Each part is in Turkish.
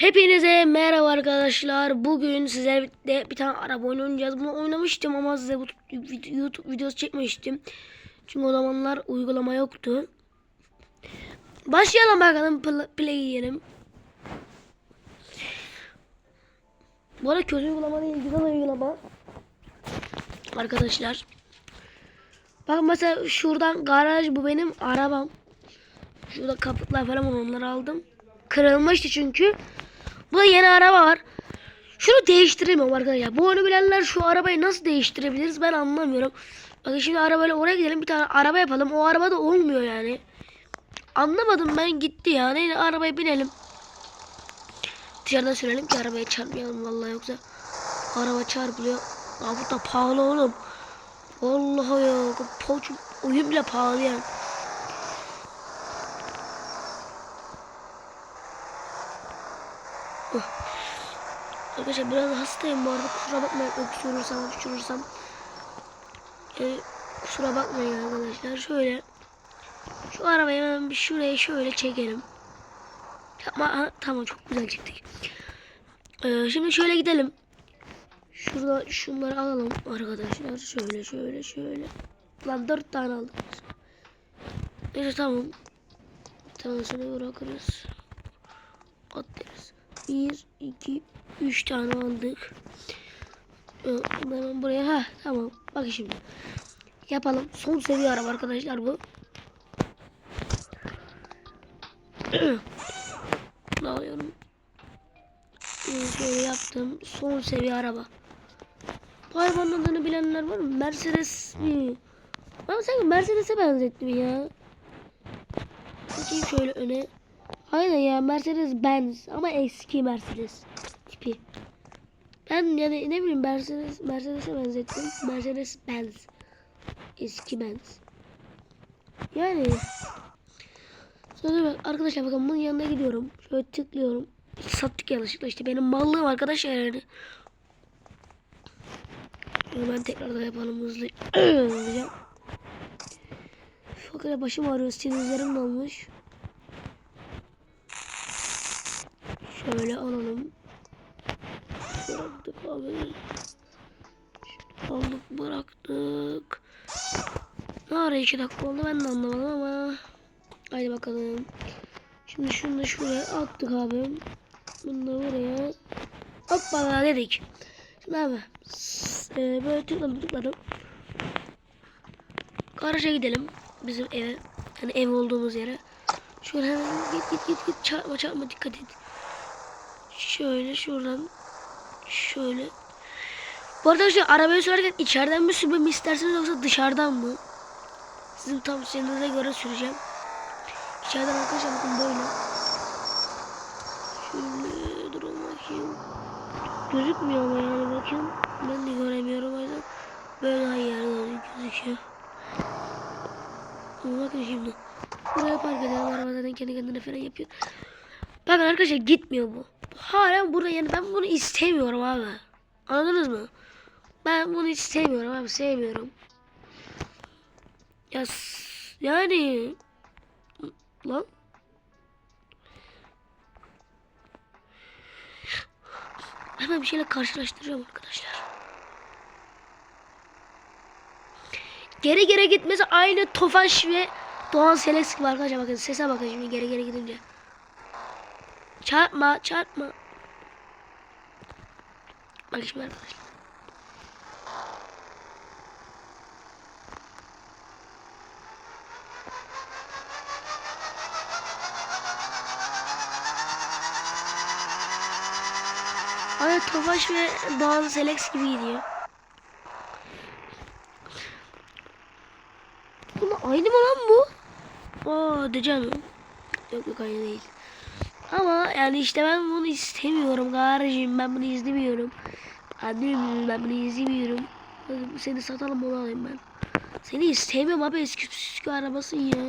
Hepinize merhaba arkadaşlar. Bugün size de bir tane araba oynayacağız. Bunu oynamıştım ama size bu YouTube videosu çekmemiştim. Çünkü o zamanlar uygulama yoktu. Başlayalım bakalım pl- play diyelim. Bu arada kötü uygulama değil, güzel uygulama. Arkadaşlar. Bak mesela şuradan garaj bu benim arabam. Şurada kaputlar falan onları aldım. Kırılmıştı çünkü. Bu da yeni araba var. Şunu değiştiremiyorum arkadaşlar. Bu oyunu bilenler şu arabayı nasıl değiştirebiliriz ben anlamıyorum. Bakın şimdi arabayla oraya gidelim bir tane araba yapalım. O araba da olmuyor yani. Anlamadım ben gitti ya. Neyse arabaya binelim. Dışarıdan sürelim ki arabaya çarpmayalım vallahi yoksa araba çarpılıyor. Aa bu da pahalı oğlum. Vallahi ya. Poç, oyun bile pahalı yani. Arkadaşlar biraz hastayım bu arada kusura bakmayın öksürürsem öksürürsem. Ee, kusura bakmayın arkadaşlar şöyle. Şu arabayı hemen bir şuraya şöyle çekelim. Tamam, tamam çok güzel çektik. Ee, şimdi şöyle gidelim. Şurada şunları alalım arkadaşlar. Şöyle şöyle şöyle. Lan dört tane aldık. Neyse tamam. Bir tanesini bırakırız. Atlarız. 1, 2, 3 tane aldık. Ee, Hemen buraya. ha tamam. Bak şimdi. Yapalım. Son seviye araba arkadaşlar bu. ne alıyorum? Ee, şöyle yaptım. Son seviye araba. Bu adını bilenler var mı? Mercedes mi? Ee, ama sanki Mercedes'e benzetti ya? Bakayım şöyle öne. Aynen ya Mercedes Benz ama eski Mercedes tipi. Ben yani ne bileyim Mercedes Mercedes'e benzettim. Mercedes Benz. Eski Benz. Yani Sonra arkadaşlar bakın bunun yanına gidiyorum. Şöyle tıklıyorum. Sattık yanlışlıkla işte benim mallığım arkadaşlar yani. Hemen tekrar da yapalım hızlı. Fakat başım ağrıyor. Sinirlerim dolmuş. Şöyle alalım. Bıraktık abi. Aldık bıraktık. Ne ara iki dakika oldu ben de anlamadım ama. Haydi bakalım. Şimdi şunu da şuraya attık abi. Bunu da buraya. Hoppala dedik. Şimdi abi. E, böyle tıkladım tıkladım. Garaja gidelim. Bizim eve. Hani ev olduğumuz yere. Şöyle hemen git git git git çarpma çarpma dikkat et. Şöyle şuradan şöyle. Bu arada arkadaşlar arabayı sürerken içeriden mi sürmemi isterseniz yoksa dışarıdan mı? Sizin tavsiyenize göre süreceğim. İçeriden arkadaşlar bakın böyle. Şöyle durun bakayım. Gözükmüyor ama yani bakın. Ben de göremiyorum o yüzden. Böyle hayır gözüküyor. Ama bakın şimdi. Buraya park edelim. Araba zaten kendi kendine fren yapıyor. Bakın arkadaşlar gitmiyor bu. Hala burada yani ben bunu istemiyorum abi. Anladınız mı? Ben bunu istemiyorum abi sevmiyorum. Ya yani lan Hemen bir şeyle karşılaştıracağım arkadaşlar. Geri geri gitmesi aynı Tofaş ve Doğan Selex gibi arkadaşlar bakın sese bakın şimdi geri geri gidince. Çarpma çarpma. Bak şimdi arkadaşlar. Ay Tofaş ve Doğan Selex gibi gidiyor. Bunu aynı mı lan bu? Aa diyeceğim. Yok yok aynı değil. Ama yani işte ben bunu istemiyorum kardeşim. Ben bunu izlemiyorum. Annem ben bunu izlemiyorum. Seni satalım onu alayım ben. Seni istemiyorum abi eski püskü arabasın ya.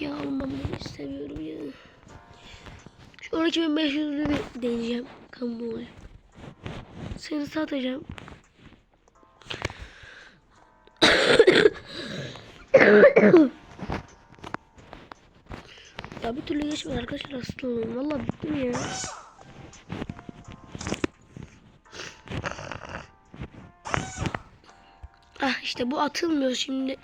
Ya oğlum ben bunu istemiyorum ya. Şu 12500'ü bir deneyeceğim. Ne oluyor. Seni satacağım. Ya bir türlü geçmedi arkadaşlar hasta oldum. Valla bittim ya. Ah işte bu atılmıyor şimdi.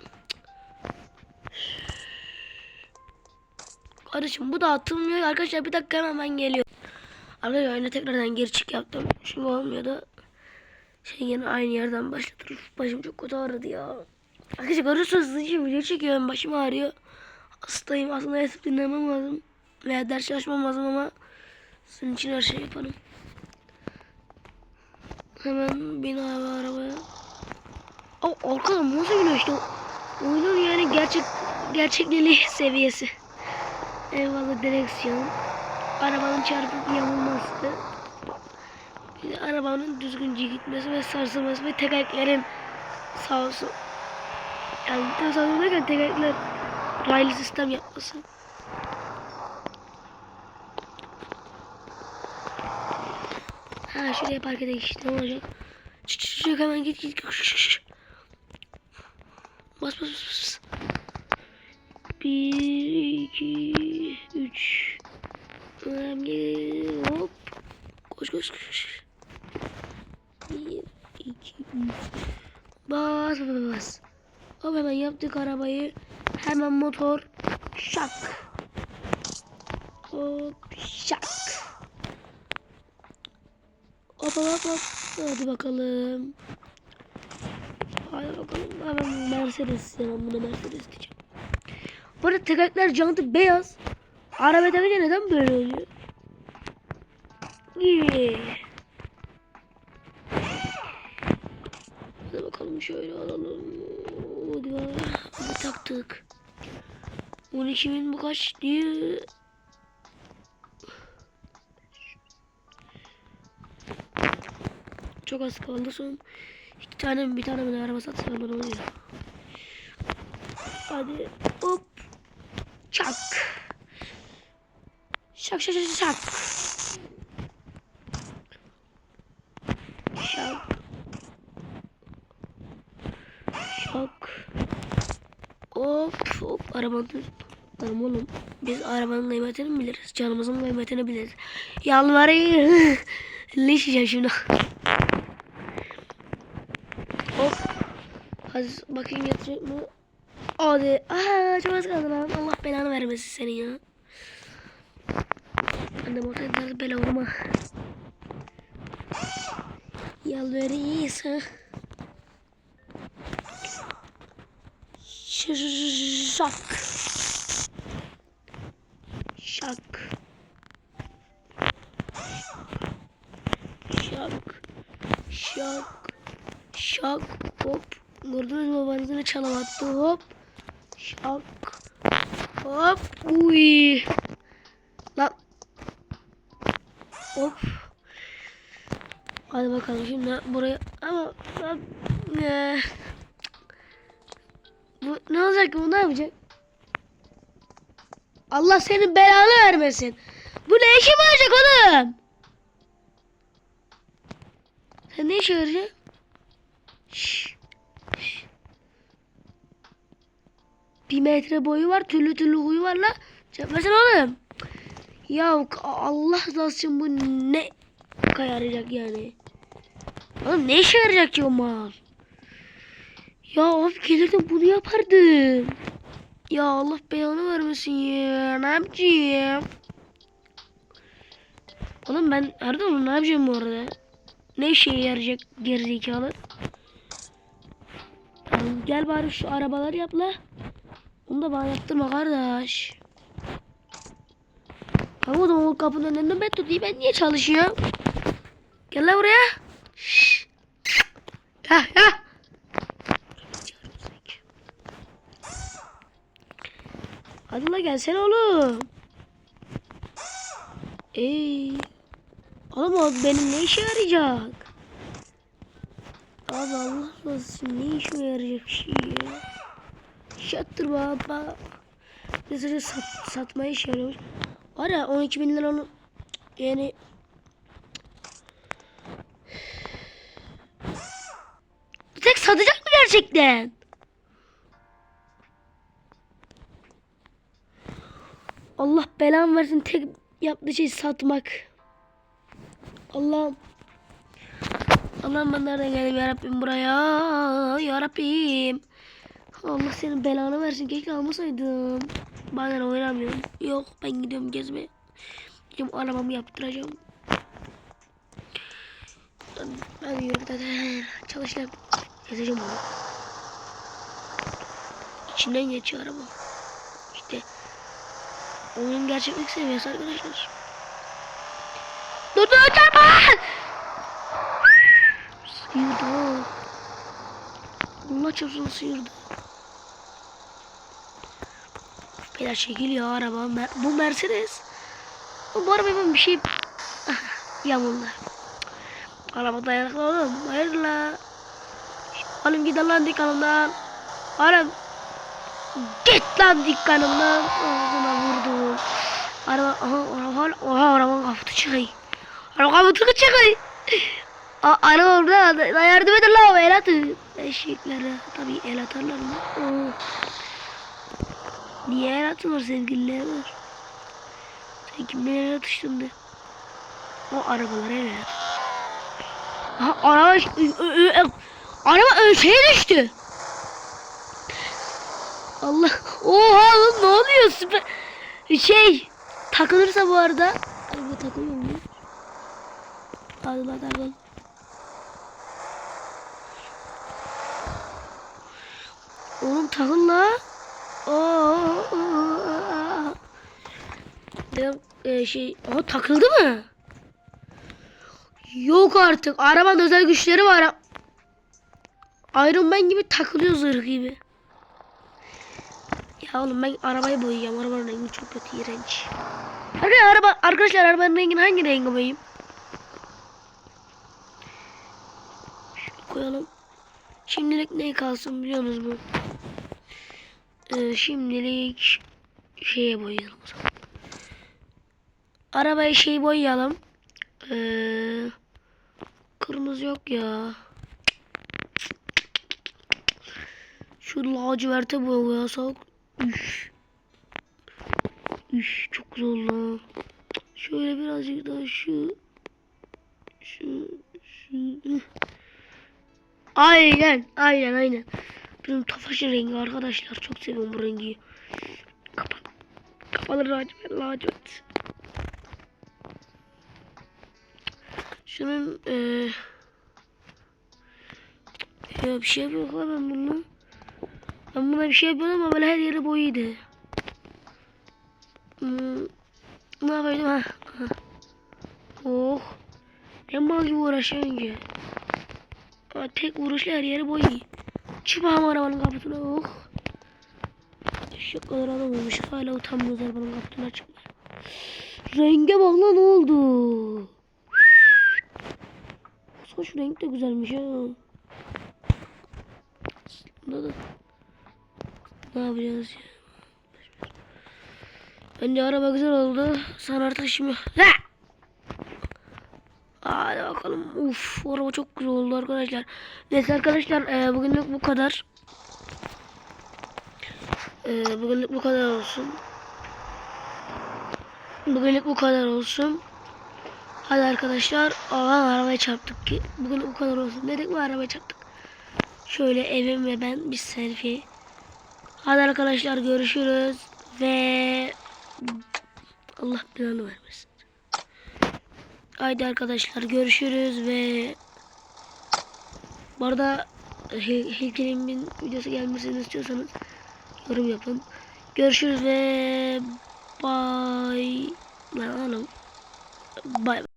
Kardeşim bu da atılmıyor. Arkadaşlar bir dakika hemen geliyorum. Arkadaşlar oyuna tekrardan geri çık yaptım. Şimdi olmuyor da şey yine aynı yerden başlatır. Başım çok kötü ağrıdı ya. Arkadaşlar görüyorsunuz hızlıca video çekiyorum. Başım ağrıyor. Hastayım. Aslında yatıp dinlemem lazım. Veya ders çalışmam lazım ama sizin için her şeyi yaparım. Hemen bin abi arabaya. Aa, arkadan nasıl biniyor işte. Oyunun yani gerçek gerçekliği seviyesi. Eyvallah direksiyon. Arabanın çarpıp yamulması. Bir de arabanın düzgünce gitmesi ve sarsılması ve tekerleklerin sağ olsun. Yani tasarruf ederken tekerlekler raylı sistem yapması. Ha şuraya park edelim işte ne olacak? Çık çık çık hemen git git. Bas bas bas bas. Bir, iki, üç. Hop. Koş koş koş. Bir, iki, üç. Bas bas bas. Hemen yaptık arabayı. Hemen motor. Şak. Hop şak. Hop hop hop. hop. Hadi bakalım. Hadi bakalım. Hemen Mercedes. Hemen buna Mercedes diyeceğim. Bu tekerlekler jantı beyaz. Araba takınca neden böyle oluyor? Yeah. Hadi bakalım şöyle alalım. Taktık. 12 bin bu kaç diye. Çok az kaldı son. iki tane bir tane mi araba satsam bana oluyor. Hadi hop. Çak. Şak şak şak. Şak. Şak. Hop hop arabanın Tamam oğlum. Biz arabanın kıymetini biliriz? Canımızın kıymetini biliriz. Yalvarayım. Leş yiyeceğim şimdi. Hop. Hadi bakayım yatacak mı? Hadi. Aa çok az kaldı lan. Allah belanı vermesin seni ya. Ben de motorları bela olma. Yalvarıysa. Şak. Şak. Şak. Şak. Şak. Hop. Gördünüz mü babanızın çalım attı. Hop. Şak. Hop. Uy. Lan. Hop. Hadi bakalım şimdi buraya ama ben, bu ne olacak bu ne yapacak? Allah senin belanı vermesin. Bu ne işe yarayacak oğlum? Sen ne işe yarayacak? Bir metre boyu var, türlü türlü huyu var la. Çekmesin oğlum. Ya Allah razı bu ne yarayacak yani? Oğlum ne işe yarayacak ki o mal? Ya abi gelirdim bunu yapardım. Ya Allah belanı vermesin ya. Ne yapacağım? Oğlum ben Erdoğan ne yapacağım bu arada? Ne işe yarayacak gerizekalı? Tamam, gel bari şu arabaları yap la. Onu da bana yaptırma kardeş. Ama o zaman o kapının önünde ben tutayım. Ben niye çalışıyorum? Gel la buraya. Şşş. Ya ya. Hadi la gelsene oğlum. Ey. Oğlum o benim ne işe yarayacak? Abi Allah razı ne işime yarayacak şey ya. Şattır baba. Mesela sat, satmaya işe yarıyor. Var ya 12 bin lira onu yani tek satacak mı gerçekten? Allah belamı versin tek yaptığı şey satmak. Allah'ım. Allah'ım ben nereden geldim ya Rabbim buraya? Ya Rabbim. Allah senin belanı versin. Keşke almasaydım. Bazen oynamıyorum. Yok ben gidiyorum gezmeye. Gidiyorum arabamı yaptıracağım. Ben, yürü zaten. Çalışacağım. Gezeceğim onu. İçinden geçiyor araba. Oyunun gerçeklik seviyesi arkadaşlar. Dur dur çarpma! Sıyırdı. Allah çarpsın sıyırdı. Beyler çekil ya araba. Bu Mercedes. Bu araba ben bir şey... Yamuldu. Araba dayanıklı oğlum. Hayırla. Oğlum git lan dükkanımdan. Oğlum. Git lan dükkanımdan. Ağzına vurdum. Araba, aha, araba, oha arabanın kaputu çıkıyor. Araba kaputu çıkıyor. Araba orada. La yardım edin lan. El atın. Eşeklere. Tabii el atarlar mı? Oo. Niye el atıyorlar sevgililer var? Sen kimle el atıştın de? O arabalara el at. Aha araba araba şeye düştü. Allah. Oha ne oluyor süper. Şey takılırsa bu arada. Araba takılıyor mu? Hadi lan takıl. Oğlum takıl la. Oo. Dedim e, şey o takıldı mı? Yok artık. Arabanın özel güçleri var. Iron Man gibi takılıyor zırh gibi. Ya oğlum ben arabayı boyayacağım. Arabanın rengi çok kötü, iğrenç. Hadi araba, arkadaşlar arabanın rengini hangi rengi? Şöyle koyalım. Şimdilik ne kalsın biliyor musunuz mu? Ee, şimdilik şeye boyayalım. Arabayı şey boyayalım. Ee, kırmızı yok ya. Şu laciverte boyasak. Üş. Üş çok oldu. Şöyle birazcık daha şu. Şu. Şu. Aynen. Aynen aynen. Benim tafaşın rengi arkadaşlar. Çok seviyorum bu rengi. Kapa kapalı lacivert. lacivert. Şunun eee ya bir şey yapıyorum ben bunu. Ben buna bir şey yapıyordum ama böyle her yeri boyuydu. Hmm, ne yapıyordum ha? ha. Oh. Ne mal gibi uğraşıyorsun ki. Ama tek vuruşla her yeri boyuyor. Çıpam arabanın kaputuna oh. Şu kadar adam olmuş hala utanmıyoruz arabanın kaputuna çıkmaya. Renge bak lan ne oldu? Şu renk de güzelmiş ha. Aslında da ne yapacağız ya? Bence araba güzel oldu. Sen artık şimdi... Ha! Hadi bakalım. Uf, araba çok güzel oldu arkadaşlar. Neyse arkadaşlar e, bugünlük bu kadar. E, bugünlük bu kadar olsun. Bugünlük bu kadar olsun. Hadi arkadaşlar. Aman arabaya çarptık ki. Bugün bu kadar olsun. Dedik mi arabaya çarptık. Şöyle evim ve ben bir selfie. Hadi arkadaşlar görüşürüz. Ve Allah belanı vermesin. Haydi arkadaşlar görüşürüz ve bu arada he- heykelimin videosu gelmesini istiyorsanız yorum yapın. Görüşürüz ve bye. Oğlum. Bye.